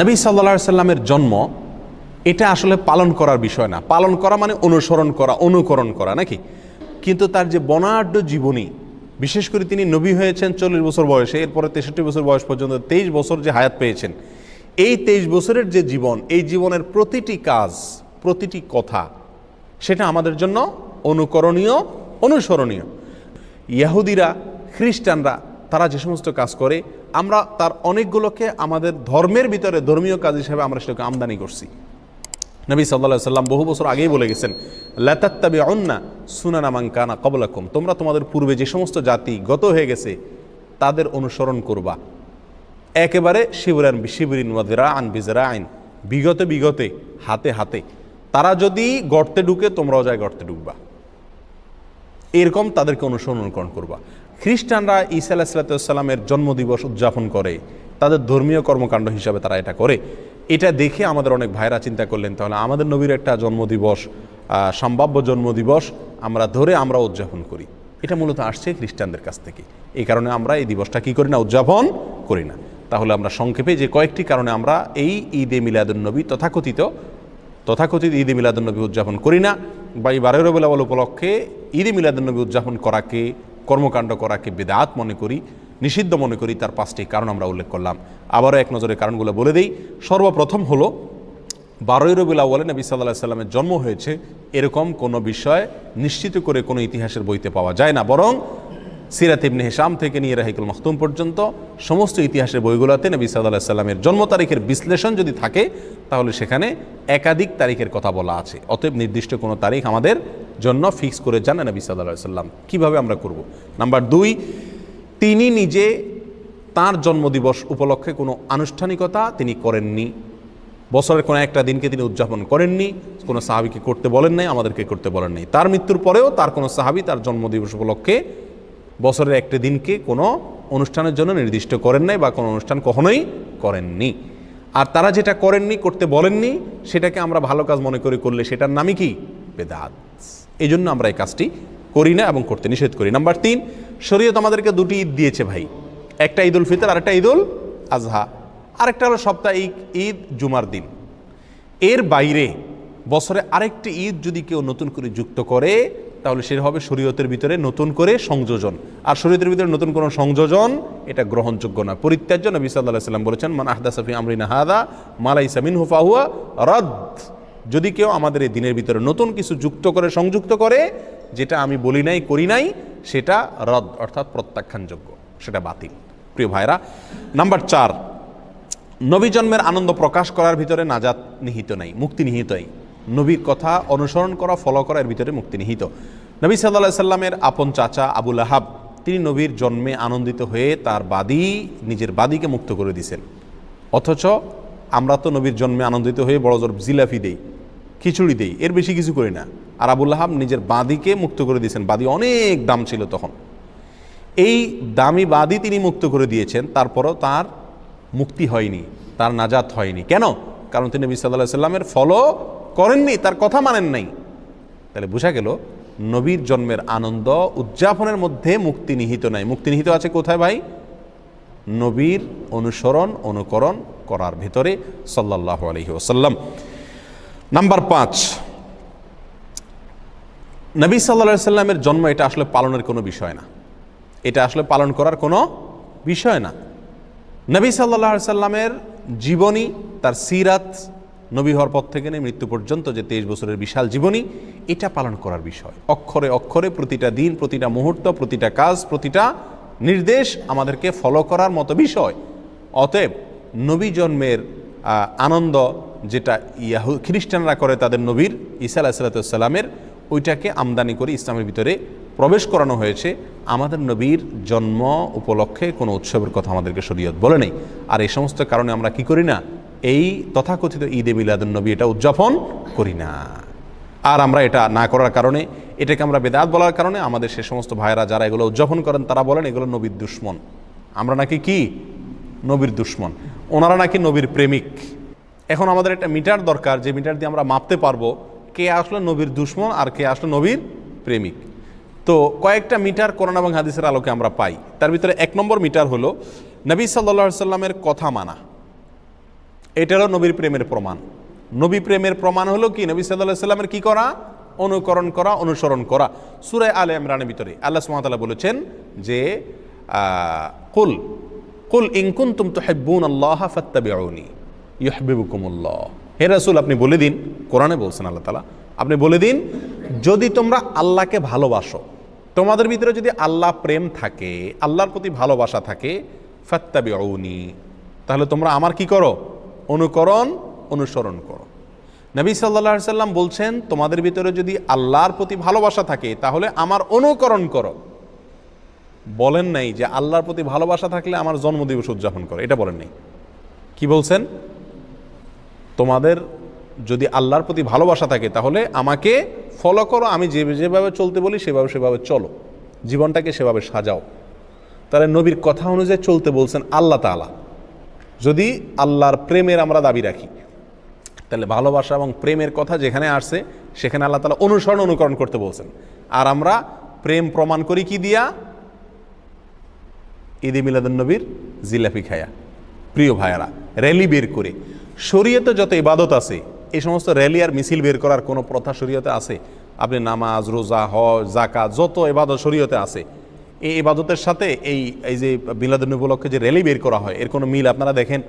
নবী সাল্লা সাল্লামের জন্ম, এটা আসলে পালন করার বিষয় না। পালন করা মানে অনুসরণ করা, অনুকরণ করা, নাকি? কিন্তু তার যে বনাঢ্য জীবনী, বিশেষ করে তিনি নবী হয়েছেন চল্লিশ বছর বয়সে, এরপরে তেষট্টি বছর বয়স পর্যন্ত তেইশ বছর যে হায়াত পেয়েছেন, এই তেইশ বছরের যে জীবন, এই জীবনের প্রতিটি কাজ, প্রতিটি কথা, সেটা আমাদের জন্য অনুকরণীয়, অনুসরণীয়। ইয়াহুদিরা, খ্রিস্টানরা তারা যে সমস্ত কাজ করে, আমরা তার অনেকগুলোকে আমাদের ধর্মের ভিতরে ধর্মীয় কাজ হিসেবে আমরা সেটাকে আমদানি করছি। নবী সাল্লাহ সাল্লাম বহু বছর আগেই বলে গেছেন লাতাত্তাবি অন্না সুনানা মাঙ্কানা কবলাকুম তোমরা তোমাদের পূর্বে যে সমস্ত জাতি গত হয়ে গেছে, তাদের অনুসরণ করবা। একেবারে শিবরান শিবরিন ওয়াদিরা আন বিজরা আইন বিগতে বিগতে, হাতে হাতে। তারা যদি গর্তে ঢুকে, তোমরাও যায় গর্তে ঢুকবা। এরকম তাদেরকে অনুসরণ করবা। খ্রিস্টানরা ঈসা আলাহিসাল্লামের জন্মদিবস উদযাপন করে। তাদের ধর্মীয় কর্মকাণ্ড হিসাবে তারা এটা করে। এটা দেখে আমাদের অনেক ভাইরা চিন্তা করলেন, তাহলে আমাদের নবীর একটা জন্মদিবস সম্ভাব্য জন্মদিবস আমরা ধরে আমরা উদযাপন করি। এটা মূলত আসছে খ্রিস্টানদের কাছ থেকে। এই কারণে আমরা এই দিবসটা কি করি না, উদযাপন করি না। তাহলে আমরা সংক্ষেপে যে কয়েকটি কারণে আমরা এই ঈদে মিলাদুন্নবী তথাকথিত তথাকথিত ঈদে মিলাদুন্নবী উদযাপন করি না। বা এই বারো রবিউল আউয়াল উপলক্ষে ঈদে মিলাদুন্নবী উদযাপন করাকে কর্মকাণ্ড করাকে বেদাত মনে করি, নিষিদ্ধ মনে করি, তার পাঁচটি কারণ আমরা উল্লেখ করলাম। আবারও এক নজরে কারণগুলো বলে দিই। সর্বপ্রথম হলো, বারোই রবিউল আউ্বালে নবী সাল্লাহ সাল্লামের জন্ম হয়েছে, এরকম কোনো বিষয় নিশ্চিত করে কোনো ইতিহাসের বইতে পাওয়া যায় না। বরং সিরাত ইবনে হিসাম থেকে নিয়ে রাহিকুল মখতুম পর্যন্ত সমস্ত ইতিহাসের বইগুলোতে নবী সাল্লাহ সাল্লামের জন্ম তারিখের বিশ্লেষণ যদি থাকে, তাহলে সেখানে একাধিক তারিখের কথা বলা আছে। অতএব নির্দিষ্ট কোনো তারিখ আমাদের জন্য ফিক্স করে যান নবী সাল্লাহ সাল্লাম। কীভাবে আমরা করব? নাম্বার দুই, তিনি নিজে তার জন্মদিবস উপলক্ষে কোনো আনুষ্ঠানিকতা তিনি করেননি। বছরের কোনো একটা দিনকে তিনি উদযাপন করেননি, কোনো সাহাবিকে করতে বলেন নাই, আমাদেরকে করতে বলেন নাই। তার মৃত্যুর পরেও তার কোনো সাহাবি তার জন্মদিবস উপলক্ষে বছরের একটি দিনকে কোনো অনুষ্ঠানের জন্য নির্দিষ্ট করেন নাই বা কোনো অনুষ্ঠান কখনোই করেননি। আর তারা যেটা করেননি, করতে বলেননি, সেটাকে আমরা ভালো কাজ মনে করে করলে সেটার নামই কি? বেদাত। এই জন্য আমরা এই কাজটি করি না এবং করতে নিষেধ করি। নাম্বার তিন, শরীয়ত আমাদেরকে দুটি ঈদ দিয়েছে ভাই। একটা ঈদুল ফিতর আর একটা উল আজহা। আরেকটা হলো সাপ্তাহিক ঈদ জুমার দিন। এর বাইরে বছরে আরেকটি ঈদ যদি কেউ নতুন করে যুক্ত করে, তাহলে সেটা হবে শরীয়তের ভিতরে নতুন করে সংযোজন। আর শরীয়তের ভিতরে নতুন কোনো সংযোজন, এটা গ্রহণযোগ্য না। পরিত্যাজ্য নবী সাল্লাহ সাল্লাম বলেছেন, মান আহদা সাফি আমরিনা হাদা মালাই সামিন হুফাহুয়া রদ। যদি কেউ আমাদের এই দিনের ভিতরে নতুন কিছু যুক্ত করে, সংযুক্ত করে, যেটা আমি বলি নাই, করি নাই, সেটা রদ, অর্থাৎ প্রত্যাখ্যানযোগ্য, সেটা বাতিল। প্রিয় ভাইরা নাম্বার চার, নবী জন্মের আনন্দ প্রকাশ করার ভিতরে নাজাত নিহিত নাই, মুক্তি নিহিতই নবীর কথা অনুসরণ করা, ফলো করার ভিতরে মুক্তি নিহিত। নবী সাল্লাহ সাল্লামের আপন চাচা আবুল আহাব তিনি নবীর জন্মে আনন্দিত হয়ে তার বাদী নিজের বাদীকে মুক্ত করে দিয়েছেন। অথচ আমরা তো নবীর জন্মে আনন্দিত হয়ে বড় জোর জিলাফি দেই। খিচুড়ি দেই, এর বেশি কিছু করি না। আর আবুল আহাব নিজের বাদীকে মুক্ত করে দিয়েছেন, বাদী অনেক দাম ছিল তখন। এই দামি বাদী তিনি মুক্ত করে দিয়েছেন, তারপরও তার মুক্তি হয়নি, তার নাজাত হয়নি। কেন? কারণ তিনি নবী সাল্লাহ সাল্লামের ফলো করেননি, তার কথা মানেন নাই। তাহলে বোঝা গেল, নবীর জন্মের আনন্দ উদযাপনের মধ্যে মুক্তি নিহিত নাই। মুক্তি নিহিত আছে কোথায় ভাই? নবীর অনুসরণ, অনুকরণ করার ভিতরে সাল্লাহ আলহি ওসাল্লাম নাম্বার পাঁচ। নবী সাল্লা সাল্লামের জন্ম এটা আসলে পালনের কোনো বিষয় না। এটা আসলে পালন করার কোনো বিষয় না। নবী সাল্লাহ সাল্লামের জীবনী, তার সিরাত নবী হওয়ার পর থেকে নিয়ে মৃত্যু পর্যন্ত যে তেইশ বছরের বিশাল জীবনী, এটা পালন করার বিষয়। অক্ষরে অক্ষরে প্রতিটা দিন, প্রতিটা মুহূর্ত, প্রতিটা কাজ, প্রতিটা নির্দেশ আমাদেরকে ফলো করার মতো বিষয়। অতএব নবী জন্মের আনন্দ যেটা ইয়াহু, খ্রিস্টানরা করে তাদের নবীর ঈসা আলাহিসাল্লামের ওইটাকে আমদানি করে ইসলামের ভিতরে প্রবেশ করানো হয়েছে। আমাদের নবীর জন্ম উপলক্ষে কোনো উৎসবের কথা আমাদেরকে শরীয়ত বলে নেই। আর এই সমস্ত কারণে আমরা কি করি না? এই তথাকথিত ঈদে মিলাদুন নবী এটা উদযাপন করি না। আর আমরা এটা না করার কারণে, এটাকে আমরা বেদাত বলার কারণে আমাদের সে সমস্ত ভাইরা যারা এগুলো উদযাপন করেন, তারা বলেন এগুলো নবীর দুশ্মন। আমরা নাকি কি? নবীর দুশ্মন। ওনারা নাকি নবীর প্রেমিক। এখন আমাদের একটা মিটার দরকার, যে মিটার দিয়ে আমরা মাপতে পারব কে আসলো নবীর দুশ্মন আর কে আসলো নবীর প্রেমিক। তো কয়েকটা মিটার কোরআন এবং হাদিসের আলোকে আমরা পাই। তার ভিতরে এক নম্বর মিটার হলো নবী সাল্লা সাল্লামের কথা মানা। এটা হলো নবীর প্রেমের প্রমাণ। নবী প্রেমের প্রমাণ হলো কি? নবী সাল্লাহ সাল্লামের কি করা? অনুকরণ করা, অনুসরণ করা। সুরায় আলে ইমরানের ভিতরে আল্লাহ সুমাতাল্লাহ বলেছেন যে কুল কুল ইনকুন তুম তো হেব্বুন আল্লাহ ফাত্তাবিউনি। ইহবিবুকুমুল্লাহ হে রাসূল, আপনি বলে দিন, কোরআনে বলছেন আল্লাহ তালা আপনি বলে দিন, যদি তোমরা আল্লাহকে ভালোবাসো, তোমাদের ভিতরে যদি আল্লাহ প্রেম থাকে, আল্লাহর প্রতি ভালোবাসা থাকে, ফাত্তাবিউনি, তাহলে তোমরা আমার কি করো? অনুকরণ, অনুসরণ করো। নবী সাল্লাহ সাল্লাম বলছেন, তোমাদের ভিতরে যদি আল্লাহর প্রতি ভালোবাসা থাকে, তাহলে আমার অনুকরণ করো। বলেন নাই যে আল্লাহর প্রতি ভালোবাসা থাকলে আমার জন্মদিবস উদযাপন করো, এটা বলেন নাই। কি বলছেন? তোমাদের যদি আল্লাহর প্রতি ভালোবাসা থাকে, তাহলে আমাকে ফলো করো। আমি যে যেভাবে চলতে বলি, সেভাবে সেভাবে চলো। জীবনটাকে সেভাবে সাজাও। তাহলে নবীর কথা অনুযায়ী চলতে বলছেন আল্লাহ তাআলা। যদি আল্লাহর প্রেমের আমরা দাবি রাখি, তাহলে ভালোবাসা এবং প্রেমের কথা যেখানে আসছে, সেখানে আল্লাহ তালা অনুসরণ অনুকরণ করতে বলছেন। আর আমরা প্রেম প্রমাণ করি কি দিয়া? ঈদে মিলাদুন্নবীর জিলাপি খায়া। প্রিয় ভাইয়ারা র্যালি বের করে। শরীয়তে যত ইবাদত আছে, এই সমস্ত র্যালি আর মিছিল বের করার কোনো প্রথা শরীয়তে আছে? আপনি নামাজ, রোজা, হজ জাকা যত ইবাদত শরীয়তে আছে, এই ইবাদতের সাথে এই এই যে মিলাদুন্নবী উপলক্ষে যে র্যালি বের করা হয়, এর কোনো মিল আপনারা দেখেন?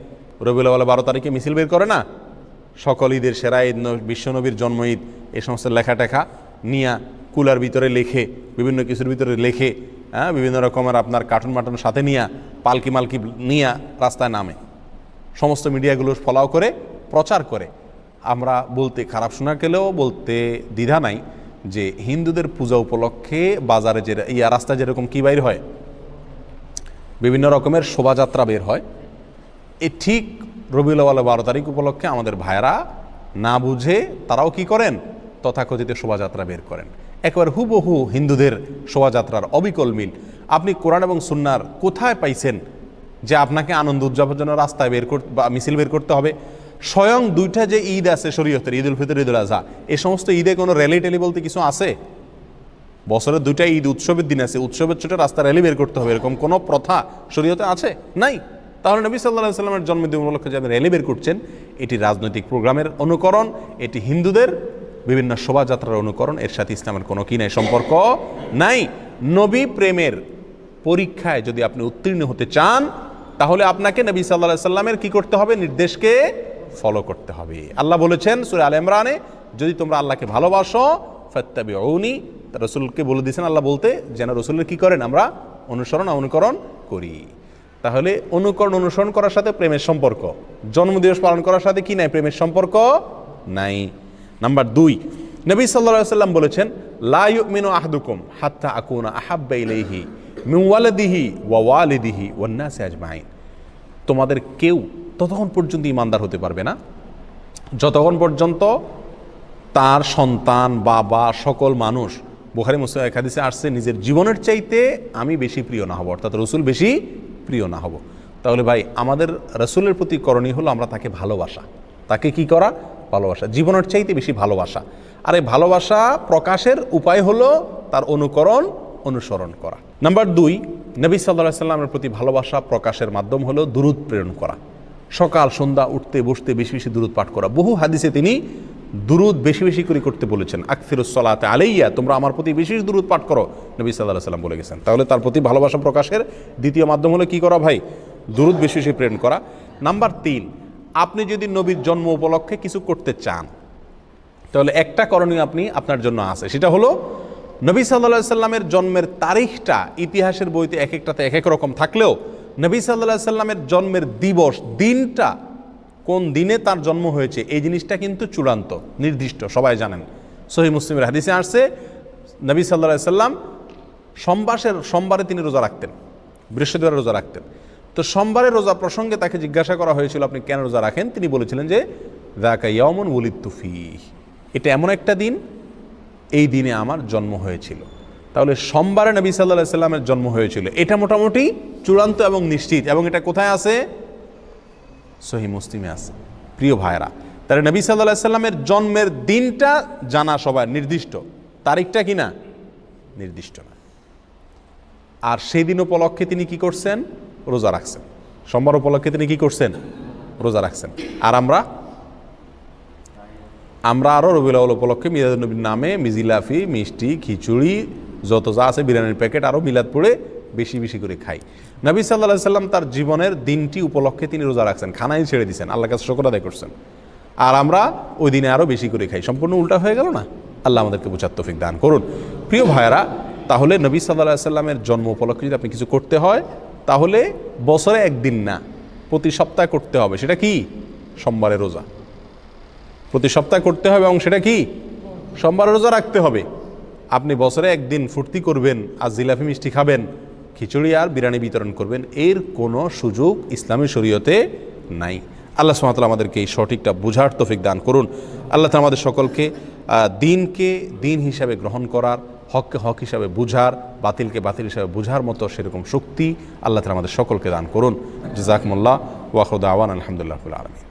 রবিউল আওয়াল বারো তারিখে মিছিল বের করে না? সকল ঈদের সেরা ঈদ বিশ্বনবীর জন্ম ঈদ, এই সমস্ত লেখা টেখা নিয়া কুলার ভিতরে লেখে, বিভিন্ন কিছুর ভিতরে লেখে হ্যাঁ বিভিন্ন রকমের আপনার কার্টুন মাটুন সাথে নিয়া পালকি মালকি নিয়া রাস্তায় নামে। সমস্ত মিডিয়াগুলো ফলাও করে, প্রচার করে। আমরা বলতে খারাপ শোনা গেলেও বলতে দ্বিধা নাই যে হিন্দুদের পূজা উপলক্ষে বাজারে যে ইয়া রাস্তায় যেরকম কী বাইর হয়, বিভিন্ন রকমের শোভাযাত্রা বের হয়, এ ঠিক রবিউল বারো তারিখ উপলক্ষে আমাদের ভাইয়েরা না বুঝে তারাও কি করেন? তথাকথিত শোভাযাত্রা বের করেন। একবার হুবহু হিন্দুদের শোভাযাত্রার অবিকল মিল। আপনি কোরআন এবং সুন্নার কোথায় পাইছেন? যে আপনাকে আনন্দ উদযাপনের জন্য রাস্তায় বের করতে বা মিছিল বের করতে হবে। স্বয়ং দুইটা যে ঈদ আছে শরীয়তের, ঈদ উল ফিতর, ঈদ উল আজহা এই সমস্ত ঈদে কোনো র্যালি টেলি বলতে কিছু আছে? বছরের দুইটা ঈদ, উৎসবের দিন আছে, উৎসবের ছোটো রাস্তা র্যালি বের করতে হবে, এরকম কোনো প্রথা শরীয়তে আছে? নাই। তাহলে নবী সাল্লাহ সাল্লামের জন্মদিন উপলক্ষে যে র্যালি বের করছেন, এটি রাজনৈতিক প্রোগ্রামের অনুকরণ, এটি হিন্দুদের বিভিন্ন শোভাযাত্রার অনুকরণ, এর সাথে ইসলামের কোনো কি নাই সম্পর্ক নাই। নবী প্রেমের পরীক্ষায় যদি আপনি উত্তীর্ণ হতে চান তাহলে আপনাকে নবী সাল্লাহ সাল্লামের কি করতে হবে? নির্দেশকে ফলো করতে হবে। আল্লাহ বলেছেন, সুরে আল ইমরানে, যদি তোমরা আল্লাহকে ভালোবাসো ফত্তাবি ঔনি রসুলকে বলে দিয়েছেন, আল্লাহ বলতে, যেন রসুলের কি করেন, আমরা অনুসরণ, অনুকরণ করি। তাহলে অনুকরণ, অনুসরণ করার সাথে প্রেমের সম্পর্ক। জন্মদিবস পালন করার সাথে কি নাই? প্রেমের সম্পর্ক নাই। নাম্বার দুই, নবী সাল্লাহ সাল্লাম বলেছেন, লা ইউমিনু আহদুকুম হাত্তা আকুনা আহাব্বা ইলাইহি মিন ওয়ালাদিহি ওয়া ওয়ালিদিহি ওয়ান নাসি আজমাইন। তোমাদের কেউ ততক্ষণ পর্যন্ত ইমানদার হতে পারবে না। যতক্ষণ পর্যন্ত তার সন্তান, বাবা, সকল মানুষ, বুখারি, মুসলিম এক হাদিসে আসছে, নিজের জীবনের চাইতে আমি বেশি প্রিয় না হব, অর্থাৎ রসুল বেশি প্রিয় না হব। তাহলে ভাই, আমাদের রসুলের প্রতি করণীয় হলো আমরা তাকে ভালোবাসা। তাকে কি করা? ভালোবাসা। জীবনের চাইতে বেশি ভালোবাসা। আর এই ভালোবাসা প্রকাশের উপায় হলো তার অনুকরণ, অনুসরণ করা। নাম্বার দুই, নবী সাল্লা সাল্লামের প্রতি ভালোবাসা প্রকাশের মাধ্যম হলো দুরুদ প্রেরণ করা। সকাল, সন্ধ্যা, উঠতে, বসতে বেশি বেশি দুরুদ পাঠ করা। বহু হাদিসে তিনি দুরুদ বেশি বেশি করে করতে বলেছেন। আকফিরুসলাতে আলাইয়া, তোমরা আমার প্রতি বেশি দুরুদ পাঠ করো, নবী সাল্লাহ সাল্লাম বলে গেছেন। তাহলে তার প্রতি ভালোবাসা প্রকাশের দ্বিতীয় মাধ্যম হলো কি করা ভাই? দুরুদ বেশি বেশি প্রেরণ করা। নাম্বার তিন, আপনি যদি নবীর জন্ম উপলক্ষে কিছু করতে চান, তাহলে একটা করণীয় আপনি আপনার জন্য আছে। সেটা হলো নবী সাল্লা সাল্লামের জন্মের তারিখটা ইতিহাসের বইতে এক একটাতে এক এক রকম থাকলেও নবী সাল্লাহ সাল্লামের জন্মের দিবস, দিনটা কোন দিনে তার জন্ম হয়েছে, এই জিনিসটা কিন্তু চূড়ান্ত, নির্দিষ্ট, সবাই জানেন। সহি মুসলিমের হাদিসে আসছে, নবী সাল্লাহ সাল্লাম সোমবাসের সোমবারে তিনি রোজা রাখতেন, বৃহস্পতিবার রোজা রাখতেন। তো সোমবারের রোজা প্রসঙ্গে তাকে জিজ্ঞাসা করা হয়েছিল, আপনি কেন রোজা রাখেন? তিনি বলেছিলেন যে দাকা ইয়মন উলিদ তুফি এটা এমন একটা দিন এই দিনে আমার জন্ম হয়েছিল। তাহলে সোমবারে নবী সাল্লাহ সাল্লামের জন্ম হয়েছিল। এটা মোটামুটি চূড়ান্ত এবং নিশ্চিত। এবং এটা কোথায় আছে? সহি মুসলিমে আছে। প্রিয় ভাইরা তাহলে নবী সাল্লাহ সাল্লামের জন্মের দিনটা জানা সবার নির্দিষ্ট। তারিখটা কি না? নির্দিষ্ট না। আর সেই দিন উপলক্ষে তিনি কি করছেন? রোজা রাখছেন। সোমবার উপলক্ষে তিনি কি করছেন? রোজা রাখছেন। আর আমরা আমরা আরও রবিউল উপলক্ষে মিলাদ নবীর নামে মিজিলাফি, মিষ্টি, খিচুড়ি, যত যা আছে বিরিয়ানির প্যাকেট আরও মিলাদ পড়ে বেশি বেশি করে খাই। নবী সাল্লাহ সাল্লাম তার জীবনের দিনটি উপলক্ষে তিনি রোজা রাখছেন, খানাই ছেড়ে দিয়েছেন আল্লাহ কাছে শকর আদায় করছেন। আর আমরা ওই দিনে আরও বেশি করে খাই। সম্পূর্ণ উল্টা হয়ে গেল না? আল্লাহ আমাদেরকে বুঝার তৌফিক দান করুন। প্রিয় ভাইয়েরা, তাহলে নবী সাল্লাহ সাল্লামের জন্ম উপলক্ষে যদি আপনি কিছু করতে হয়, তাহলে বছরে একদিন না, প্রতি সপ্তাহে করতে হবে। সেটা কি? সোমবারে রোজা। প্রতি সপ্তাহে করতে হবে এবং সেটা কি? সোমবার রোজা রাখতে হবে। আপনি বছরে একদিন ফুর্তি করবেন, আর জিলাপি মিষ্টি খাবেন, খিচুড়ি আর বিরিয়ানি বিতরণ করবেন। এর কোনো সুযোগ ইসলামী শরীয়তে নাই। আল্লাহ সুমাতাল আমাদেরকে এই সঠিকটা বুঝার তফিক দান করুন। আল্লাহ তাআলা আমাদের সকলকে দিনকে দিন হিসাবে গ্রহণ করার, হককে হক হিসাবে বুঝার, বাতিলকে বাতিল হিসাবে বুঝার মতো সেরকম শক্তি আল্লাহ তালা আমাদের সকলকে দান করুন। জাজাকমুল্লাহ ওয়াকুদ আওয়ান আলহামদুলিল্লাহ আলমী